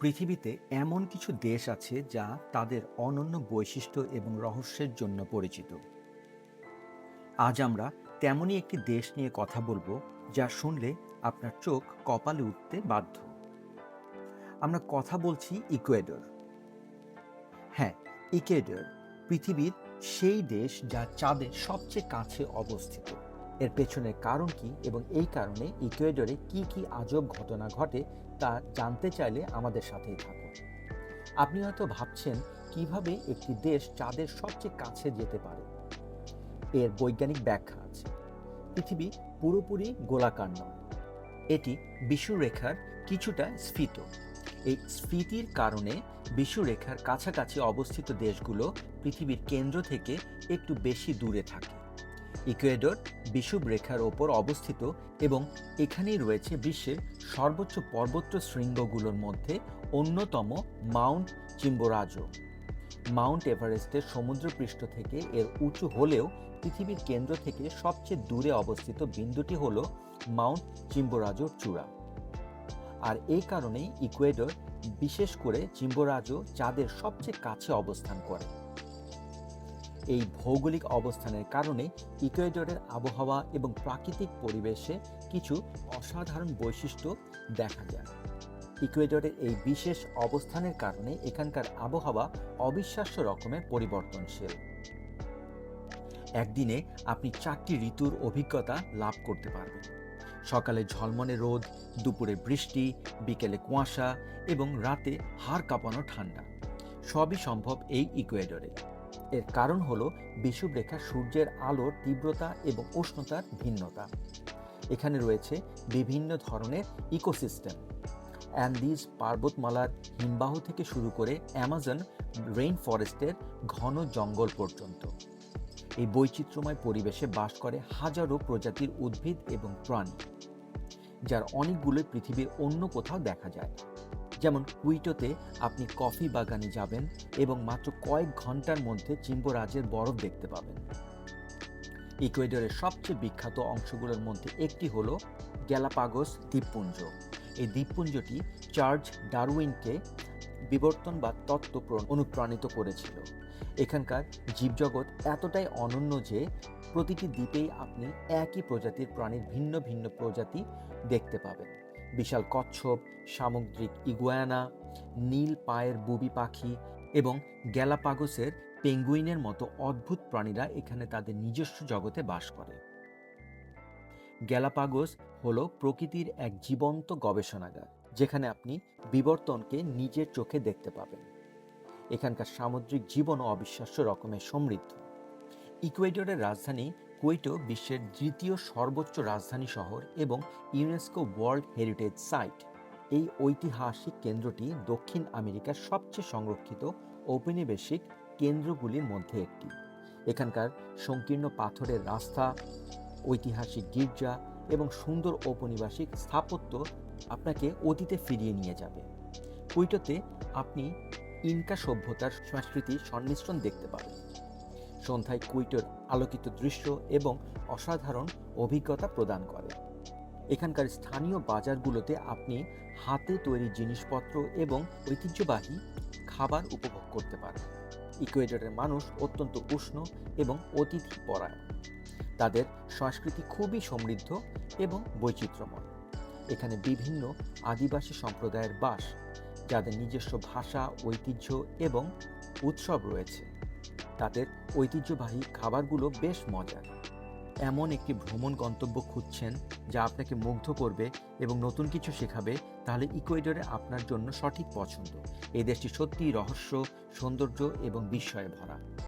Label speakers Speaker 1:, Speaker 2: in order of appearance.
Speaker 1: পৃথিবীতে এমন কিছু দেশ আছে যা তাদের অনন্য বৈশিষ্ট্য এবং রহস্যের জন্য পরিচিত। আজ আমরা তেমনই একটি দেশ নিয়ে কথা বলব যা শুনলে আপনার চোখ কপালে উঠতে বাধ্য। আমরা কথা বলছি ইকুয়েডর। হ্যাঁ ইকুয়েডর, পৃথিবীর সেই দেশ যা চাঁদের সবচেয়ে কাছে অবস্থিত। এর পেছনের কারণ কি এবং এই কারণে ইকুয়েডরে কি কি আজব ঘটনা ঘটে তা জানতে চাইলে আমাদের সাথেই থাকুন। আপনি হয়তো ভাবছেন, কীভাবে একটি দেশ চাঁদের সবচেয়ে কাছে যেতে পারে? এর বৈজ্ঞানিক ব্যাখ্যা আছে। পৃথিবী পুরোপুরি গোলাকার নয়। এটি বিষুরেখার কিছুটা স্ফীত। এই স্ফীতির কারণে বিষুরেখার কাছাকাছি অবস্থিত দেশগুলো পৃথিবীর কেন্দ্র থেকে একটু বেশি দূরে থাকে। ইকুয়েডর বিষুব রেখার ওপর অবস্থিত এবং এখানেই রয়েছে বিশ্বের সর্বোচ্চ পর্বত শৃঙ্গগুলোর মধ্যে অন্যতম মাউন্ট চিম্বোরাজো। মাউন্ট এভারেস্টের সমুদ্রপৃষ্ঠ থেকে এর উঁচু হলেও পৃথিবীর কেন্দ্র থেকে সবচেয়ে দূরে অবস্থিত বিন্দুটি হল মাউন্ট চিম্বোরাজোর চূড়া। আর এই কারণেই ইকুয়েডর বিশেষ করে চিম্বোরাজো চাঁদের সবচেয়ে কাছে অবস্থান করে। এই ভৌগোলিক অবস্থানের কারণে ইকুয়েডরের আবহাওয়া এবং প্রাকৃতিক পরিবেশে কিছু অসাধারণ বৈশিষ্ট্য দেখা যায়। ইকুয়েডরের এই বিশেষ অবস্থানের কারণে এখানকার আবহাওয়া অবিশ্বাস্য রকমের পরিবর্তনশীল। একদিনে আপনি চারটি ঋতুর অভিজ্ঞতা লাভ করতে পারবেন। সকালে ঝলমনে রোদ, দুপুরে বৃষ্টি, বিকেলে কুয়াশা এবং রাতে হাড় কাঁপানো ঠান্ডা। সবই সম্ভব এই ইকুয়েডরে। এর কারণ হল বিষুবরেখা সূর্যের আলোর তীব্রতা এবং উষ্ণতার ভিন্নতা। এখানে রয়েছে বিভিন্ন ধরনের ইকোসিস্টেম। অ্যান্ডিজ পার্বতমালার হিমবাহ থেকে শুরু করে অ্যামাজন রেইন ফরেস্টের ঘন জঙ্গল পর্যন্ত। এই বৈচিত্র্যময় পরিবেশে বাস করে হাজারো প্রজাতির উদ্ভিদ এবং প্রাণী, যার অনেকগুলো পৃথিবীর অন্য কোথাও দেখা যায়। যেমন কুইটোতে আপনি কফি বাগানে যাবেন এবং মাত্র কয়েক ঘণ্টার মধ্যে চিম্বরাজের বরফ দেখতে পাবেন। ইকুয়েডরের সবচেয়ে বিখ্যাত অংশগুলোর মধ্যে একটি হলো গ্যালাপাগোস দ্বীপপুঞ্জ। এই দ্বীপপুঞ্জটি চার্জ ডারউইনকে বিবর্তন বা তত্ত্ব অনুপ্রাণিত করেছিল। এখানকার জীবজগৎ এতটাই অনন্য যে প্রতিটি দ্বীপেই আপনি একই প্রজাতির প্রাণীর ভিন্ন ভিন্ন প্রজাতি দেখতে পাবেন। বিশাল কচ্ছপ, সামুদ্রিক ইগুয়ানা, নীল পায়ের বুবি পাখি এবং গ্যালাপাগোসের পেঙ্গুইনের মতো অদ্ভুত প্রাণীরা এখানে তাদের নিজস্ব জগতে বাস করে। গ্যালাপাগোস হলো প্রকৃতির এক জীবন্ত গবেষণাগার, যেখানে আপনি বিবর্তনকে নিজের চোখে দেখতে পাবেন। এখানকার সামুদ্রিক জীবনও অবিশ্বাস্য রকমের সমৃদ্ধ। ইকুয়েডরের রাজধানী কুয়েটো বিশ্বের দ্বিতীয় সর্বোচ্চ রাজধানী শহর এবং ইউনেস্কো ওয়ার্ল্ড হেরিটেজ সাইট। এই ঐতিহাসিক কেন্দ্রটি দক্ষিণ আমেরিকার সবচেয়ে সংরক্ষিত ঔপনিবেশিক কেন্দ্রগুলির মধ্যে একটি। এখানকার সংকীর্ণ পাথরের রাস্তা, ঐতিহাসিক গির্জা এবং সুন্দর ঔপনিবাসিক স্থাপত্য আপনাকে অতীতে ফিরিয়ে নিয়ে যাবে। কুইটোতে আপনি ইনকা সভ্যতার সংস্কৃতির সংমিশ্রণ দেখতে পাবেন। সন্ধ্যায় কুইটোর আলোকিত দৃশ্য এবং অসাধারণ অভিজ্ঞতা প্রদান করে। এখানকার স্থানীয় বাজারগুলোতে আপনি হাতে তৈরি জিনিসপত্র এবং ঐতিহ্যবাহী খাবার উপভোগ করতে পারেন। ইকুয়েডরের মানুষ অত্যন্ত উষ্ণ এবং অতিথি পরায়ণ। তাদের সংস্কৃতি খুবই সমৃদ্ধ এবং বৈচিত্র্যময়। এখানে বিভিন্ন আদিবাসী সম্প্রদায়ের বাস, যাদের নিজস্ব ভাষা, ঐতিহ্য এবং উৎসব রয়েছে। তাদের ঐতিহ্যবাহী খাবারগুলো বেশ মজার। এমন একটি ভ্রমণ গন্তব্য খুঁজছেন যা আপনাকে মুগ্ধ করবে এবং নতুন কিছু শেখাবে, তাহলে ইকুয়েডরে আপনার জন্য সঠিক পছন্দ। এই দেশটি সত্যিই রহস্য, সৌন্দর্য এবং বিস্ময়ে ভরা।